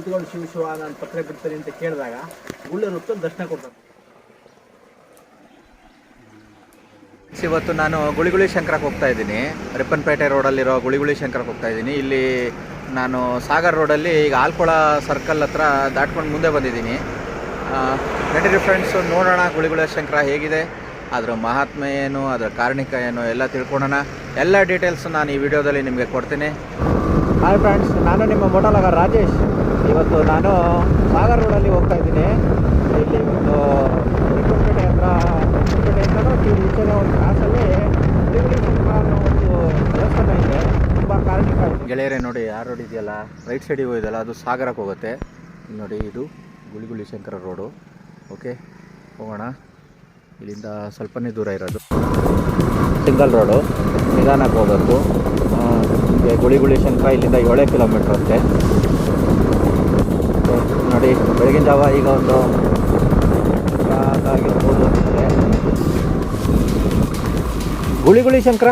ನಿಂತ್ಕೊಂಡು ಶಿವ ಶಿವ ನಾನು ಪತ್ರ ಬಿಡ್ತೇನೆ ಅಂತ ಕೇಳಿದಾಗ ಗುಳ್ಳೆ ಹೊತ್ತು ದರ್ಶನ ಕೊಡ್ತಾರೆ. ಇವತ್ತು ನಾನು ಗುಳಿಗುಳಿ ಶಂಕರಕ್ಕೆ ಹೋಗ್ತಾ ಇದ್ದೀನಿ. ರಿಪ್ಪನ್ಪೇಟೆ ರೋಡಲ್ಲಿರೋ ಗುಳಿಗುಳಿ ಶಂಕರಕ್ಕೆ ಹೋಗ್ತಾ ಇದ್ದೀನಿ. ಇಲ್ಲಿ ನಾನು ಸಾಗರ್ ರೋಡಲ್ಲಿ ಈಗ ಆಲ್ಕೊಳ ಸರ್ಕಲ್ ಹತ್ರ ದಾಟ್ಕೊಂಡು ಮುಂದೆ ಬಂದಿದ್ದೀನಿ. ನಡೀರಿ ಫ್ರೆಂಡ್ಸು ನೋಡೋಣ ಗುಳಿಗುಳಿ ಶಂಕರ ಹೇಗಿದೆ, ಅದರ ಮಹಾತ್ಮೆ ಏನು, ಅದರ ಕಾರಣಿಕ ಏನು, ಎಲ್ಲ ತಿಳ್ಕೊಳ್ಳೋಣ. ಎಲ್ಲ ಡೀಟೇಲ್ಸು ನಾನು ಈ ವಿಡಿಯೋದಲ್ಲಿ ನಿಮಗೆ ಕೊಡ್ತೀನಿ. ಹಾಯ್ ಫ್ರೆಂಡ್ಸ್, ನಾನು ನಿಮ್ಮ ಮೊಟಲಾಗ ರಾಜೇಶ್. ಇವತ್ತು ನಾನು ಸಾಗರ್ ರೋಡಲ್ಲಿ ಹೋಗ್ತಾ ಇದ್ದೀನಿ. ಇಲ್ಲಿ ಒಂದು ರಿಪ್ಪನ್ಪೇಟೆ ಹತ್ರ ರಿಪ್ಪನ್ಪೇಟೆಯಿಂದನೂ ಕಿವಿ ಈಚೆಗೆ ಒಂದು ಕ್ರಾಸಲ್ಲಿ ಅನ್ನೋ ಒಂದು ದೇವಸ್ಥಾನ ಇದೆ. ತುಂಬ ಕಾರಣಕ್ಕೆ ಗೆಳೆಯರೇ, ನೋಡಿ, ಆ ರೋಡ್ ಇದೆಯಲ್ಲ? ರೈಟ್ ಸೈಡಿಗೆ ಹೋಗಿದೆಯಲ್ಲ ಅದು ಸಾಗರಕ್ಕೆ ಹೋಗುತ್ತೆ. ನೋಡಿ, ಇದು ಗುಳಿಗುಳಿ ಶಂಕರ ರೋಡು. ಓಕೆ ಹೋಗೋಣ. ಇಲ್ಲಿಂದ ಸ್ವಲ್ಪನೇ ದೂರ ಇರೋದು. Single road. ನಿಧಾನಕ್ಕೆ ಹೋಗಬೇಕು. ಗುಳಿಗುಳಿ ಶಂಕರ ಇಲ್ಲಿಂದ ಏಳೇ ಕಿಲೋಮೀಟ್ರ್ ಅಂತೆ. ಬೆಳಗಿನ ಜಾವ ಈಗ ಒಂದು ಆಗಿರ್ಬೋದು ಅನ್ಸುತ್ತೆ. ಗುಳಿಗುಳಿ ಶಂಕರ?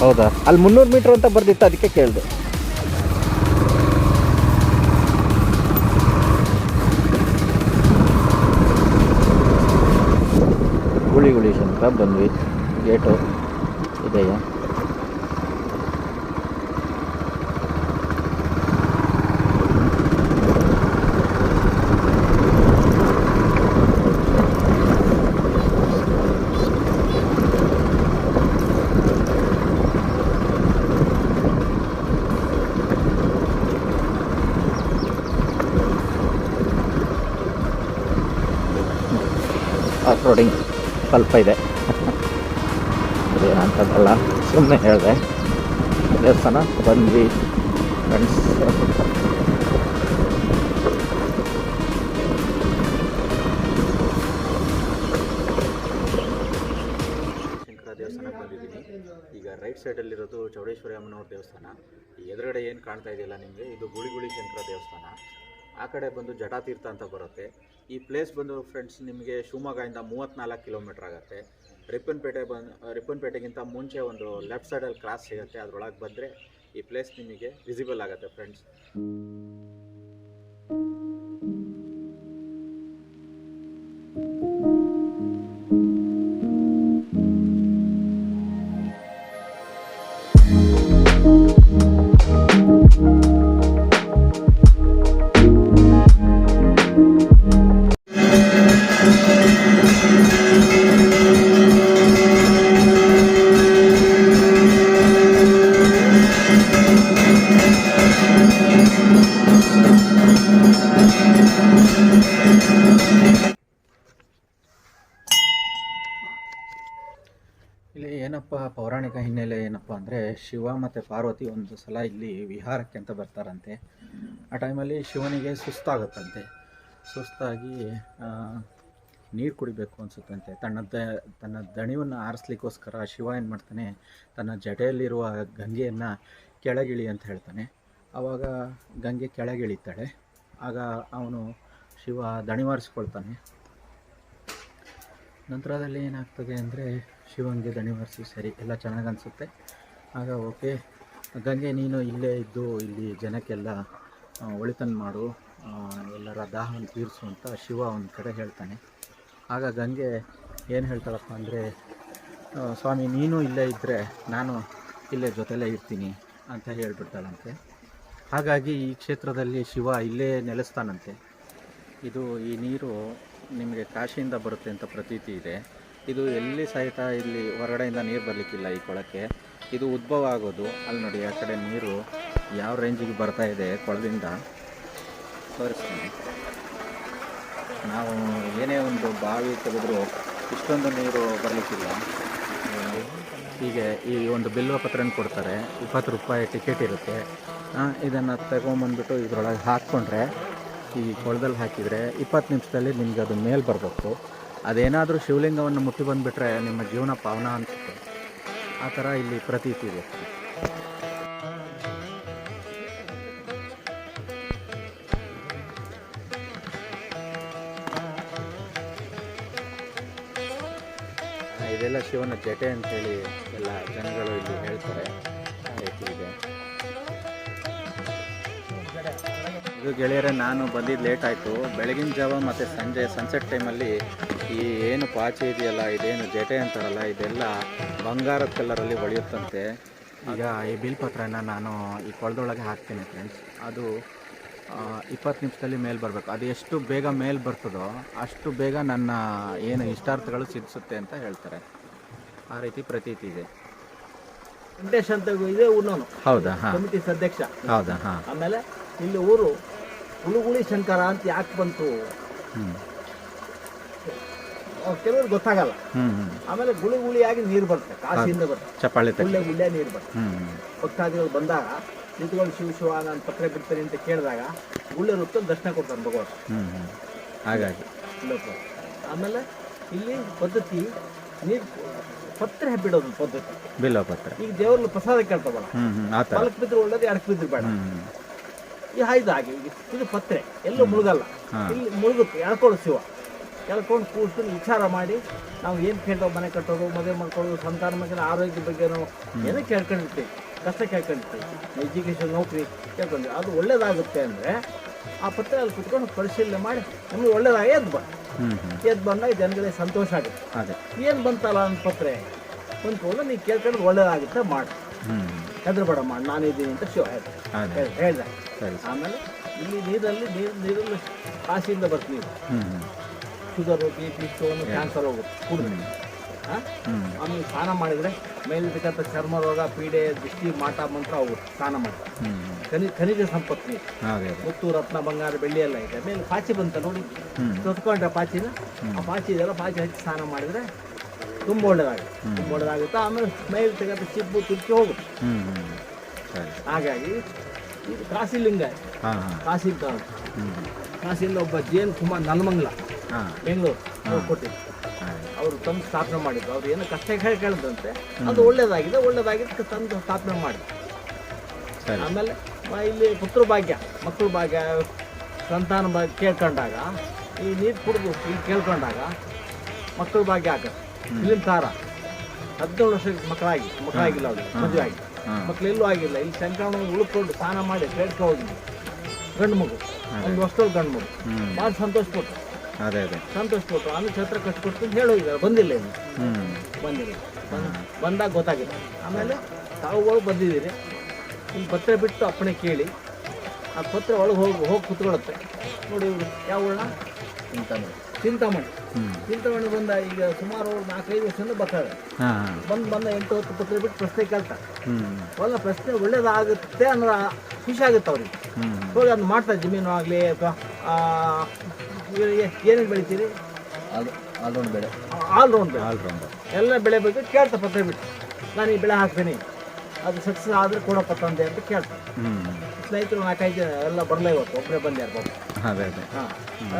ಹೌದಾ? ಅಲ್ಲಿ ಮುನ್ನೂರು ಮೀಟ್ರ್ ಅಂತ ಬರ್ದಿತ್ತು, ಅದಕ್ಕೆ ಕೇಳಿದೆ. ಗುಳಿ ಗುಳಿ ಶಂಕರ ಬಂದ್ವಿ. ಗೇಟು ಇದೆಯಾ? ಆಫ್ ರೋಡಿಂಗ್ ಸ್ವಲ್ಪ ಇದೆ. ಅಂತದ್ದಲ್ಲ ಸುಮ್ಮನೆ ಹೇಳಿದೆ. ದೇವಸ್ಥಾನ, ಬಂದ್ವಿ ಫ್ರೆಂಡ್ಸ್ ದೇವಸ್ಥಾನಕ್ಕೆ ಬಂದಿದ್ದೀನಿ. ಈಗ ರೈಟ್ ಸೈಡಲ್ಲಿರೋದು ಚೌಡೇಶ್ವರಿ ಅಮ್ಮನವ್ರ ದೇವಸ್ಥಾನ. ಎದುರುಗಡೆ ಏನು ಕಾಣ್ತಾ ಇದೆಯಲ್ಲ ನಿಮಗೆ? ಇದು ಗುಳಿಗುಳಿ ಶಂಕರ ದೇವಸ್ಥಾನ. ಆ ಕಡೆ ಬಂದು ಜಟಾತೀರ್ಥ ಅಂತ ಬರುತ್ತೆ. ಈ ಪ್ಲೇಸ್ ಬಂದು ಫ್ರೆಂಡ್ಸ್ ನಿಮಗೆ ಶಿವಮೊಗ್ಗದಿಂದ ಮೂವತ್ತ್ನಾಲ್ಕು ಕಿಲೋಮೀಟ್ರ್ ಆಗುತ್ತೆ. ರಿಪ್ಪನ್ಪೇಟೆ ಬಂದು ರಿಪ್ಪನ್ಪೇಟೆಗಿಂತ ಮುಂಚೆ ಒಂದು ಲೆಫ್ಟ್ ಸೈಡಲ್ಲಿ ಕ್ರಾಸ್ ಸಿಗುತ್ತೆ. ಅದರೊಳಗೆ ಬಂದರೆ ಈ ಪ್ಲೇಸ್ ನಿಮಗೆ ವಿಸಿಬಲ್ ಆಗುತ್ತೆ ಫ್ರೆಂಡ್ಸ್ ಇಲ್ಲಿ ಏನಪ್ಪ ಪೌರಾಣಿಕ ಹಿನ್ನೆಲೆ ಏನಪ್ಪ ಅಂದರೆ ಶಿವ ಮತ್ತು ಪಾರ್ವತಿ ಒಂದು ಸಲ ಇಲ್ಲಿ ವಿಹಾರಕ್ಕೆ ಅಂತ ಬರ್ತಾರಂತೆ. ಆ ಟೈಮಲ್ಲಿ ಶಿವನಿಗೆ ಸುಸ್ತಾಗುತ್ತಂತೆ. ಸುಸ್ತಾಗಿ ನೀರು ಕುಡಿಬೇಕು ಅನಿಸುತ್ತಂತೆ. ತನ್ನ ದ, ತನ್ನ ದಣಿವನ್ನು ಆರಿಸ್ಲಿಕ್ಕೋಸ್ಕರ ಶಿವ ಏನು ಮಾಡ್ತಾನೆ, ತನ್ನ ಜಡೆಯಲ್ಲಿರುವ ಗಂಗೆಯನ್ನು ಕೆಳಗಿಳಿ ಅಂತ ಹೇಳ್ತಾನೆ. ಆವಾಗ ಗಂಗೆ ಕೆಳಗಿಳಿತಾಳೆ. ಆಗ ಅವನು ಶಿವ ದಣಿವಾರಿಸ್ಕೊಳ್ತಾನೆ. ನಂತರದಲ್ಲಿ ಏನಾಗ್ತದೆ ಅಂದರೆ ಶಿವನಿಗೆ ದಣಿವರಿಸಿ ಸರಿ, ಎಲ್ಲ ಚೆನ್ನಾಗಿ ಅನಿಸುತ್ತೆ. ಆಗ ಓಕೆ, ಗಂಗೆ ನೀನು ಇಲ್ಲೇ ಇದ್ದು, ಇಲ್ಲಿ ಜನಕ್ಕೆಲ್ಲ ಒಳಿತನ್ ಮಾಡು ಎಲ್ಲರ ದಾಹವನ್ನು ತೀರಿಸು ಅಂತ ಶಿವ ಒಂದು ಕಡೆ ಹೇಳ್ತಾನೆ. ಆಗ ಗಂಗೆ ಏನು ಹೇಳ್ತಾಳಪ್ಪ ಅಂದರೆ ಸ್ವಾಮಿ ನೀನು ಇಲ್ಲೇ ಇದ್ದರೆ ನಾನು ಇಲ್ಲೇ ಜೊತೆಲೇ ಇರ್ತೀನಿ ಅಂತ ಹೇಳ್ಬಿಡ್ತಾಳಂತೆ. ಹಾಗಾಗಿ ಈ ಕ್ಷೇತ್ರದಲ್ಲಿ ಶಿವ ಇಲ್ಲೇ ನೆಲೆಸ್ತಾನಂತೆ. ಇದು ಈ ನೀರು ನಿಮಗೆ ಕಾಶಿಯಿಂದ ಬರುತ್ತೆ ಅಂತ ಪ್ರತೀತಿ ಇದೆ. ಇದು ಎಲ್ಲಿ ಸಹಿತ ಇಲ್ಲಿ ಹೊರಗಡೆಯಿಂದ ನೀರು ಬರಲಿಕ್ಕಿಲ್ಲ ಈ ಕೊಳಕ್ಕೆ. ಇದು ಉದ್ಭವ ಆಗೋದು. ಅಲ್ಲಿ ನೋಡಿ, ಆ ಕಡೆ ನೀರು ಯಾವ ರೇಂಜಿಗೆ ಬರ್ತಾ ಇದೆ ಕೊಳದಿಂದ. ತೋರಿಸ್ತೀನಿ. ನಾವು ಏನೇ ಒಂದು ಬಾವಿ ತೆಗೆದ್ರೂ ಇಷ್ಟೊಂದು ನೀರು ಬರಲಿಕ್ಕಿಲ್ಲ. ಹೀಗೆ ಈ ಒಂದು ಬಿಲ್ವ ಪತ್ರನ ಕೊಡ್ತಾರೆ. ಇಪ್ಪತ್ತು ರೂಪಾಯಿ ಟಿಕೆಟ್ ಇರುತ್ತೆ. ಇದನ್ನು ತಗೊಂಬಂದ್ಬಿಟ್ಟು ಇದರೊಳಗೆ ಹಾಕ್ಕೊಂಡ್ರೆ ಈ ಕೊಳದಲ್ಲಿ ಹಾಕಿದರೆ ಇಪ್ಪತ್ತು ನಿಮಿಷದಲ್ಲಿ ನಿಮಗೆ ಅದು ಮೇಲೆ ಬರಬೇಕು. ಅದೇನಾದರೂ ಶಿವಲಿಂಗವನ್ನು ಮುಟ್ಟಿ ಬಂದುಬಿಟ್ರೆ ನಿಮ್ಮ ಜೀವನ ಪಾವನ ಅನಿಸುತ್ತೆ. ಆ ಥರ ಇಲ್ಲಿ ಪ್ರತೀತಿ ಇದೆ. ಇದೆಲ್ಲ ಶಿವನ ಜಟೆ ಅಂತೇಳಿ ಎಲ್ಲ ಜನಗಳು ಇದು ಗೆಳೆಯರೆ, ನಾನು ಬಂದಿದ್ದು ಲೇಟ್ ಆಯಿತು. ಬೆಳಗಿನ ಜಾವ ಮತ್ತು ಸಂಜೆ ಸನ್ಸೆಟ್ ಟೈಮಲ್ಲಿ ಈ ಏನು ಪಾಚಿ ಇದೆಯಲ್ಲ, ಇದೇನು ಜಟೆ ಅಂತಾರಲ್ಲ, ಇದೆಲ್ಲ ಬಂಗಾರದ ಕಲ್ಲರಲ್ಲಿ ಹೊಳೆಯುತ್ತಂತೆ ಈಗ ಈ ಬಿಲ್ ಪತ್ರನ ನಾನು ಈ ಕೊಳದೊಳಗೆ ಹಾಕ್ತೀನಿ ಫ್ರೆಂಡ್ಸ್ ಅದು ಇಪ್ಪತ್ತು ನಿಮಿಷದಲ್ಲಿ ಮೇಲೆ ಬರಬೇಕು. ಅದು ಎಷ್ಟು ಬೇಗ ಮೇಲೆ ಬರ್ತದೋ ಅಷ್ಟು ಬೇಗ ನನ್ನ ಏನು ಇಷ್ಟಾರ್ಥಗಳು ಸಿದ್ಧಿಸುತ್ತೆ ಅಂತ ಹೇಳ್ತಾರೆ. ಆ ರೀತಿ ಪ್ರತೀತಿ ಇದೆ. ವೆಂಕಟೇಶ್ ಅಂತ ಇದೆ ಊರ್ನವನು ಹೌದಾ? ಹಾಂ. ಅಧ್ಯಕ್ಷ ಹೌದಾ? ಹಾಂ. ಆಮೇಲೆ ಇಲ್ಲಿ ಊರು ಹುಳುಗುಳಿ ಶಂಕರ ಅಂತ ಯಾಕೆ ಬಂತು? ಹ್ಞೂ ಕೆಲವ್ರಿಗೆ ಗೊತ್ತಾಗಲ್ಲ. ಆಮೇಲೆ ಗುಳಿ ಗುಳಿಯಾಗಿ ನೀರು ಬರುತ್ತೆ ಕಾಸಿಯಿಂದ ಬರುತ್ತೆ. ತಕ್ಕ. ಗುಳ್ಳೆ ಗುಳ್ಳೆ ನೀರು ಬರುತ್ತೆ. ಭಕ್ತಾದಿಗಳು ಬಂದಾಗ ನಿಂತ್ಕೊಂಡು ಶಿವ ಶಿವ ನಾನು ಪತ್ರ ಬಿಡ್ತೀನಿ ಅಂತ ಕೇಳಿದಾಗ ಗುಳ್ಳೆ ವೃತ್ತ ದರ್ಶನ ಕೊಡ್ತಾನೆ ಭಗವಂತ ಹಾಗಾಗಿ. ಆಮೇಲೆ ಇಲ್ಲಿ ಪದ್ಧತಿ ನೀರು ಪತ್ರೆ ಬಿಡೋದು ಪದ್ಧತಿ. ಬಿಲ್ವ ಪತ್ರ. ಈಗ ದೇವ್ರಲ್ಲಿ ಪ್ರಸಾದ ಕೇಳ್ತಾವಲ್ಲ ಮಲಕ್ ಬಿದ್ರೆ ಒಳ್ಳೇದು ಎರಡು ಬಿದ್ರೆ ಬೇಡ. ಈ ಹಾಯ್ದು ಹಾಗೆ ಈಗ ಇದು ಪತ್ರೆ ಎಲ್ಲೂ ಮುಳುಗಲ್ಲ. ಇಲ್ಲಿ ಮುಳುಗುತ್ತೆ ಎಳ್ಕೊಳ್ಳೋ ಶಿವ. ಎಳ್ಕೊಂಡು ಕೂತ್ಕೊಂಡು ವಿಚಾರ ಮಾಡಿ ನಾವು ಏನು ಕೇಳ್ತಾವೆ ಮನೆ ಕಟ್ಟೋದು ಮದುವೆ ಮಾಡ್ಕೊಳ್ಳೋದು ಸಂತಾನ ಮಗನ ಆರೋಗ್ಯ ಬಗ್ಗೆ ನಾವು ಏನೋ ಕೇಳ್ಕೊಂಡಿರ್ತೀವಿ? ಕಷ್ಟ ಕೇಳ್ಕೊಂಡಿರ್ತೀವಿ. ಎಜುಕೇಷನ್ ನೌಕರಿ ಕೇಳ್ಕೊಂಡ್ವಿ. ಅದು ಒಳ್ಳೇದಾಗುತ್ತೆ ಅಂದರೆ ಆ ಪತ್ರ ಅಲ್ಲಿ ಕುತ್ಕೊಂಡು ಪರಿಶೀಲನೆ ಮಾಡಿ ನಮಗೆ ಒಳ್ಳೇದಾಗೇ ಅದು ಬ ಹ್ಞೂ ಹ್ಞೂ ಎದ್ದು ಬಂದಾಗ ಜನಗಳಿಗೆ ಸಂತೋಷ ಆಗುತ್ತೆ. ಅದೇ. ಏನು ಬಂತಲ್ಲ ಅಂತ ಒಂದು ಕೋಲ ನೀವು ಕೇಳ್ಕೊಂಡು ಒಳ್ಳೇದಾಗುತ್ತೆ ಮಾಡಿ. ಹ್ಞೂ ಹೆದರ್ಬೇಡ ಮಾಡಿ ನಾನಿದ್ದೀನಿ ಅಂತ ಶಿವ ಅದೇ. ಹೇಳ್ದ ಆಮೇಲೆ ಇಲ್ಲಿ ನೀರಲ್ಲಿ ನೀರು ನೀರಲ್ಲಿ ಕಾಶಿಯಿಂದ ಬರ್ತೀವಿ. Sugar B P stone cancer ಹೋಗುತ್ತೆ. ಕುಡಿದ್ರೆ ಆಮೇಲೆ ಸ್ನಾನ ಮಾಡಿದರೆ ಮೇಲಿರ್ತಕ್ಕಂಥ ಚರ್ಮ ರೋಗ ಪೀಡೆ ದೃಷ್ಟಿ ಮಾಟ ಮಂತ್ರ ಅವು ಸ್ನಾನ ಮಾಡ್ತಾರೆ. ಖನಿ ಖನಿಜ ಸಂಪತ್ತು ನೀರು ಮುತ್ತು ರತ್ನ ಬಂಗಾರ ಬೆಳ್ಳಿ ಎಲ್ಲ ಇದೆ. ಮೇಲೆ ಪಾಚಿ ಬಂತ ನೋಡಿ. ತೊತ್ಕೊಂಡ್ರೆ ಪಾಚಿನ? ಆ ಪಾಚಿ ಇದೆಲ್ಲ ಪಾಚಿ ಹಚ್ಚಿ ಸ್ನಾನ ಮಾಡಿದರೆ ತುಂಬ ಒಳ್ಳೆಯದಾಗುತ್ತೆ ತುಂಬ ಒಳ್ಳೆಯದಾಗುತ್ತೆ ಆಮೇಲೆ ಮೇಲಿರ್ತಕ್ಕಂಥ ಚಿಪ್ಪು ತುರ್ಕಿ ಹೋಗುತ್ತೆ ಹಾಗಾಗಿ ಇದು ಕಾಸಿಲಿಂಗ ಕಾಸಿಲ್. ಹ್ಞೂ ಒಬ್ಬ ಜೇನು ಕುಮಾರ್ ನಲ್ಮಂಗ್ಲ. ಬೆಂಗಳೂರು. ಕೊಟ್ಟಿದ್ದು ಅವರು ತಂದು ಸ್ಥಾಪನೆ ಮಾಡಿದ್ರು. ಅವ್ರು ಏನು ಕಷ್ಟ ಹೇಳಿ ಕೇಳಿದಂತೆ ಅದು ಒಳ್ಳೇದಾಗಿದೆ ಒಳ್ಳೇದಾಗಿದ್ದು ತಂದು ಸ್ಥಾಪನೆ ಮಾಡಿ ಆಮೇಲೆ ಇಲ್ಲಿ ಪುತ್ರ ಭಾಗ್ಯ ಮಕ್ಕಳು ಭಾಗ್ಯ ಸಂತಾನ ಭಾಗ್ಯ ಕೇಳ್ಕೊಂಡಾಗ ಈ ನೀರು ಕುಡಿದು ಇಲ್ಲಿ ಕೇಳ್ಕೊಂಡಾಗ ಮಕ್ಕಳು ಭಾಗ್ಯ ಆಗತ್ತೆ. ಇಲ್ಲಿನ ತಾರ ಹದಿನೇಳು ವರ್ಷ ಮಕ್ಕಳಾಗಿ ಮಕ್ಕಳಾಗಿಲ್ಲ ಅವ್ರಿಗೆ ಮದುವೆ ಆಗಿ. ಮಕ್ಕಳು ಎಲ್ಲೂ ಆಗಿಲ್ಲ. ಇಲ್ಲಿ ಸಂಕ್ರಮಣ ಉಳ್ಕೊಂಡು ಸ್ನಾನ ಮಾಡಿ ಕೇಳ್ಕೊ ಹೋಗಿದ್ವಿ ಗಂಡು ಮಗು ಒಂದು ವರ್ಷದಲ್ಲಿ ಗಂಡು ಮಗು ಭಾಳ ಸಂತೋಷ ಪಟ್ಟು ಅದೇ ಅದೇ. ಸಂತೋಷ ಪಟ್ಟು ಆಮೇಲೆ ಛತ್ರ ಕಟ್ಕೊಡ್ತೀನಿ ಹೇಳೋಗಿದ್ದಾರೆ ಬಂದಿಲ್ಲ ಇನ್ನು. ಹ್ಞೂ ಬಂದಿಲ್ಲ. ಬಂದ್- ಬಂದಾಗ ಗೊತ್ತಾಗಿದೆ. ಆಮೇಲೆ ತಾವುಗಳು ಬಂದಿದ್ದೀರಿ. ಇಲ್ಲಿ ಪತ್ರ ಬಿಟ್ಟು ಅಪ್ಪಣೆ ಕೇಳಿ. ಆ ಪತ್ರ ಒಳಗೆ ಹೋಗಿ ಹೋಗಿ ಕುತ್ಕೊಳ್ಳುತ್ತೆ. ನೋಡಿ ಇವರು. ಯಾವ ಊರಣ ಚಿಂತಾಮಣಿ. ಹ್ಞೂ ಚಿಂತಾಮಣಿ ಬಂದ ಈಗ ಸುಮಾರು ನಾಲ್ಕೈದು ವರ್ಷದಿಂದ ಬರ್ತಾರೆ ಹಾಂ ಹಾಂ. ಬಂದು ಬಂದ ಎಂಟು ಹತ್ತು ಪತ್ರ ಬಿಟ್ಟು ಪ್ರಶ್ನೆ ಕೇಳ್ತಾರೆ ಹ್ಮ್. ಒಳ್ಳೆ ಪ್ರಶ್ನೆ ಒಳ್ಳೇದಾಗುತ್ತೆ ಅನ್ನೋ ಖುಷಿ ಆಗುತ್ತೆ ಅವ್ರಿಗೆ. ಹ್ಞೂ ಹೋಗಿ ಅದನ್ನ ಮಾಡ್ತಾರೆ ಜಮೀನು ಆಗಲಿ ಅಥವಾ ಏನೇನು ಬೆಳಿತೀರಿ? ಆಲ್ರೌಂಡ್ ಬೆಳೆ. ಆಲ್ರೌಂಡ್ ಬೆಳೆ. ಎಲ್ಲ ಬೆಳೆ ಬಗ್ಗೆ ಕೇಳ್ತಾ ಪತ್ರ ಬಿಟ್ಟು. ನಾನು ಈ ಬೆಳೆ ಹಾಕ್ತೀನಿ. ಅದು ಸಕ್ಸಸ್ ಆದರೆ ಕೊಡೋ ಪತ್ತಂದೆ ಅಂತ ಕೇಳ್ತಾರೆ ಸ್ನೇಹಿತರು ನಾಲ್ಕೈದು ಜನ ಎಲ್ಲ ಬರಲೇ ಇವತ್ತು. ಒಬ್ಬರೇ ಪಾಪ. ಅದೇ ಅದೇ. ಹಾಂ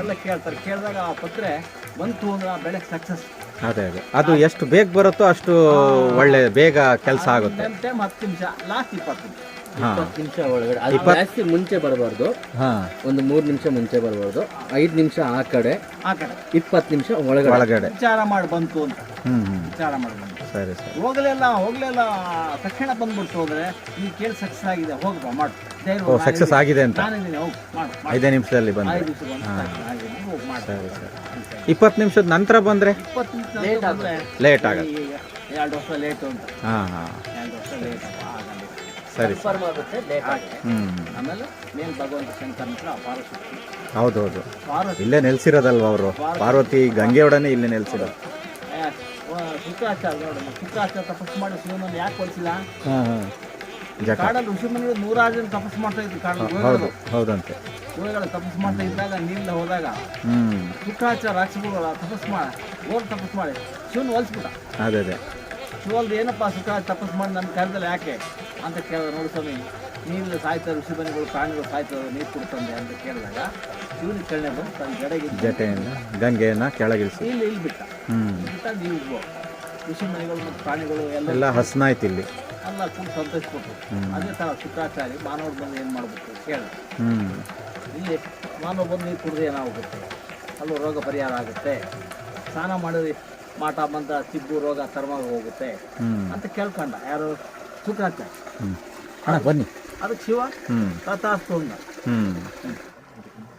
ಎಲ್ಲ ಕೇಳ್ತಾರೆ. ಕೇಳಿದಾಗ ಆ ಪತ್ರೆ ಬಂತು ಅಂದ್ರೆ ಆ ಬೆಳೆಗೆ ಸಕ್ಸಸ್. ಅದೇ ಅದೇ. ಅದು ಎಷ್ಟು ಬೇಗ ಬರುತ್ತೋ ಅಷ್ಟು ಒಳ್ಳೆ ಬೇಗ ಕೆಲಸ ಆಗುತ್ತೆ. ಟೈಮ್ ಹತ್ತು ನಿಮಿಷ. ಲಾಸ್ಟ್ ಇಪ್ಪತ್ತು ನಿಮಿಷ. ಹಾಂ. ನಿಮಿಷ ಒಳಗಡೆ. ಅದು ಜಾಸ್ತಿ ಮುಂಚೆ ಬರಬಾರ್ದು. ಹಾಂ. ಒಂದು ಮೂರು ನಿಮಿಷ ಮುಂಚೆ ಬರಬಾರ್ದು. ಐದು ನಿಮಿಷ ಆ ಕಡೆ ಆ ಕಡೆ. ಇಪ್ಪತ್ತು ನಿಮಿಷ ಒಳಗಡೆ. ಒಳಗಡೆ. ವಿಚಾರ ಮಾಡಿ ಬಂತು ಅಂತ. ಹ್ಞೂ ಹ್ಞೂ ವಿಚಾರ ಮಾಡಿ ಬಂತು. ಸರಿ ಸರಿ. ಹೋಗ್ಲಿಲ್ಲ ಹೋಗ್ಲಿಲ್ಲ ತಕ್ಷಣ ಬಂದ್ಬಿಟ್ಟು ಹೋದ್ರೆ ಈ ಕೇಳಿ ಸಕ್ಸಸ್ ಆಗಿದೆ ಹೋಗ ಮಾಡು. ಧೈರ್ಯ ಸಕ್ಸಸ್ ಆಗಿದೆ ಅಂತ. ನಾನಿದ್ದೀನಿ ಹೋಗು ಮಾಡು ಮಾಡು. ಐದೇ ನಿಮಿಷದಲ್ಲಿ ಬಂದು ಐದು ಬಂದು ಹೋಗು ಮಾಡು. ಸರಿ ಸರಿ. ಇಪ್ಪತ್ತು ನಿಮಿಷದ ನಂತರ ಬಂದರೆ? ಇಪ್ಪತ್ತು ನಿಮಿಷ ಲೇಟ್ ಆದರೆ ಲೇಟ್ ಆಗುತ್ತೆ. ಎರಡು ವರ್ಷ ಲೇಟು ಅಂತ ಹಾಂ ಹಾಂ. ಎರಡು ವರ್ಷ ಲೇಟ್ ಸರಿ ಸರ್. ಆಗುತ್ತೆ ಲೇಟ್ ಆಗುತ್ತೆ ಆಮೇಲೆ ಮೇಲ್ ಭಗವಂತ ಶಂಕರ್ ಅಪಾರ ಶಕ್ತಿ ಪಾರ್ವತಿ. ಇಲ್ಲೇ ನೆಲೆಸಿರೋದಲ್ವ ಅವರು? ಪಾರ್ವತಿ. ಗಂಗೆಯೊಡನೆ ಇಲ್ಲೇ ನೆಲೆಸಿರೋದು. ಶುಕ್ರಾಚಾರ್ಯ ಶುಕ್ರಾಚಾರ್ಯ ತಪಸ್ಸು ಮಾಡಿ ಶಿವನನ್ನು ಯಾಕೆ ಕೊಡಿಸಿಲ್ಲ? ಹಾಂ ಹಾಂ. ಜಕ. ಕಾಡಲ್ಲಿ ಋಷಿಮುನಿಗಳು ನೂರಾರು ಜನ ತಪಸ್ಸು ಮಾಡ್ತಾ ಇದ್ರು ಕಾಡಲ್ಲಿ. ಹೌದು ಹೌದಂತೆ. ಗುರುಗಳು ತಪಸ್ಸು ಮಾಡ್ತಾ ಇದ್ದಾಗ ನೀರಿಲ್ಲ ಹೋದಾಗ ಹ್ಞೂ ಶುಕ್ರಾಚಾರ ರಾಕ್ಷಸಗಳು ತಪಸ್ಸು ಮಾಡಿ ಹೋಗಿ ತಪಸ್ಸು ಮಾಡಿ. ಶಿವನ್ ಹೊಲಿಸ್ಬಿಟ್ಟ. ಅದೇ ಅದೇ. ಶಿವಲ್ದು ಏನಪ್ಪ ಸುಖ? ತಪಸ್ ಮಾಡಿ ನನ್ನ ಕರೆದಲ್ಲ ಯಾಕೆ? ಅಂತ ಕೇಳಿದ ನೋಡಿ ಸ್ವಾಮಿ ಸಾಯ್ತಾ ಸಾಯ್ತಾರೆ ಋಷಿಮುನಿಗಳು ಪ್ರಾಣಿಗಳು ಸಾಯ್ತಾ ನೀರು ಕುಡ್ತಂದೆ ಅಂತ ಕೇಳಿದಾಗ ಶಿವನ ಕಣ್ಣೆ ಬಂದು ತನ್ನ ಜಡೆಗೆ ಜಟೆಯನ್ನು ಗಂಗೆಯನ್ನು ಕೆಳಗಿಳಿಸಿ. ಇಲ್ಲಿ ಇಲ್ಲಿ ಬಿಟ್ಟ. ಹ್ಞೂ ಬಿಟ್ಟ ನೀವು ಮನೆಗಳು ಮತ್ತು ಪ್ರಾಣಿಗಳು ಎಲ್ಲ ಎಲ್ಲ ಹಸನಾಯ್ತು ಇಲ್ಲಿ. ಎಲ್ಲ ಸಂತೋಷ ಕೊಟ್ಟರು ಅದೇ ಥರ ಶುಕ್ರಾಚಾರ್ಯ ಮಾನವರು ಬಂದು ಏನು ಮಾಡಬೇಕು ಕೇಳ ಹ್ಞೂ ಇಲ್ಲಿ ಮಾನವ ಬಂದು ನೀರು ಕುಡಿದ್ರೆ ಏನಾಗುತ್ತೆ? ಅಲ್ಲೂ ರೋಗ ಪರಿಹಾರ ಆಗುತ್ತೆ. ಸ್ನಾನ ಮಾಡಿದ್ರೆ ಮಾಟ ಬಂದ ಸಿಬ್ಬು ರೋಗ ಚರ್ಮ ಹೋಗುತ್ತೆ ಹ್ಞೂ ಅಂತ ಕೇಳ್ಕೊಂಡ. ಯಾರು ಸುಖ ಹ್ಞೂ ಅಣ್ಣ ಬನ್ನಿ. ಅದಕ್ಕೆ ಶಿವ ಹ್ಞೂ ತಥಾಸ್ತು ಅಂದ ಹ್ಞೂ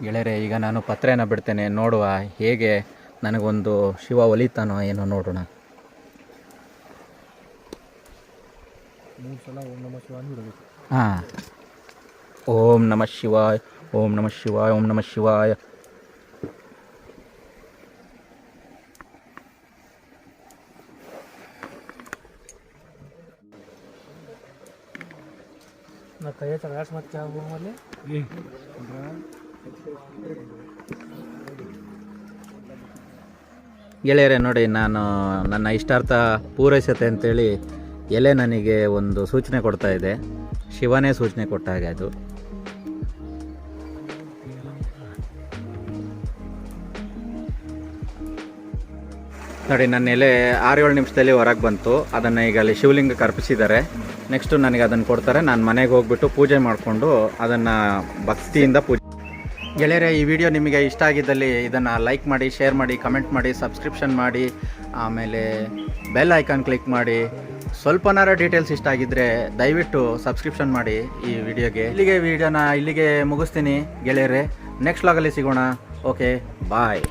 ಗೆಳೆಯರೆ ಈಗ ನಾನು ಪತ್ರೆನ ಬಿಡ್ತೇನೆ. ನೋಡುವ ಹೇಗೆ ನನಗೊಂದು ಶಿವ ಒಲಿತಾನೋ ಏನೋ ನೋಡೋಣ. ಹಾಂ. ಓಂ ನಮಃ ಶಿವಾಯ ಓಂ ನಮಃ ಶಿವಾಯ ಓಂ ನಮಃ ಶಿವಾಯ. ಕೈ ಮತ್ತೆ ಗೆಳೆಯರೆ ನೋಡಿ ನಾನು ನನ್ನ ಇಷ್ಟಾರ್ಥ ಪೂರೈಸುತ್ತೆ ಅಂತೇಳಿ ಎಲೆ ನನಗೆ ಒಂದು ಸೂಚನೆ ಕೊಡ್ತಾ ಇದೆ. ಶಿವನೇ ಸೂಚನೆ ಕೊಟ್ಟ ಹಾಗೆ ಅದು. ನೋಡಿ ನನ್ನ ಎಲೆ ಆರು ಏಳು ನಿಮಿಷದಲ್ಲಿ ಹೊರಗೆ ಬಂತು. ಅದನ್ನು ಈಗ ಅಲ್ಲಿ ಶಿವಲಿಂಗಕ್ಕೆ ಅರ್ಪಿಸಿದ್ದಾರೆ. ನೆಕ್ಸ್ಟು ನನಗೆ ಅದನ್ನು ಕೊಡ್ತಾರೆ. ನಾನು ಮನೆಗೆ ಹೋಗ್ಬಿಟ್ಟು ಪೂಜೆ ಮಾಡಿಕೊಂಡು ಅದನ್ನು ಭಕ್ತಿಯಿಂದ ಪೂಜೆ ಗೆಳೆಯರೇ, ಈ ವಿಡಿಯೋ ನಿಮಗೆ ಇಷ್ಟ ಆಗಿದ್ದಲ್ಲಿ ಇದನ್ನು ಲೈಕ್ ಮಾಡಿ ಶೇರ್ ಮಾಡಿ ಕಮೆಂಟ್ ಮಾಡಿ ಸಬ್ಸ್ಕ್ರಿಪ್ಷನ್ ಮಾಡಿ, ಆಮೇಲೆ ಬೆಲ್ ಐಕಾನ್ ಕ್ಲಿಕ್ ಮಾಡಿ. ಸ್ವಲ್ಪನಾರ ಡೀಟೇಲ್ಸ್ ಇಷ್ಟ ಆಗಿದ್ದರೆ ದಯವಿಟ್ಟು ಸಬ್ಸ್ಕ್ರಿಪ್ಷನ್ ಮಾಡಿ ಈ ವಿಡಿಯೋಗೆ ಇಲ್ಲಿಗೆ ವಿಡಿಯೋನ ಇಲ್ಲಿಗೆ ಮುಗಿಸ್ತೀನಿ ಗೆಳೆಯರೆ. ನೆಕ್ಸ್ಟ್ ಲಾಗಲ್ಲಿ ಸಿಗೋಣ. Okay bye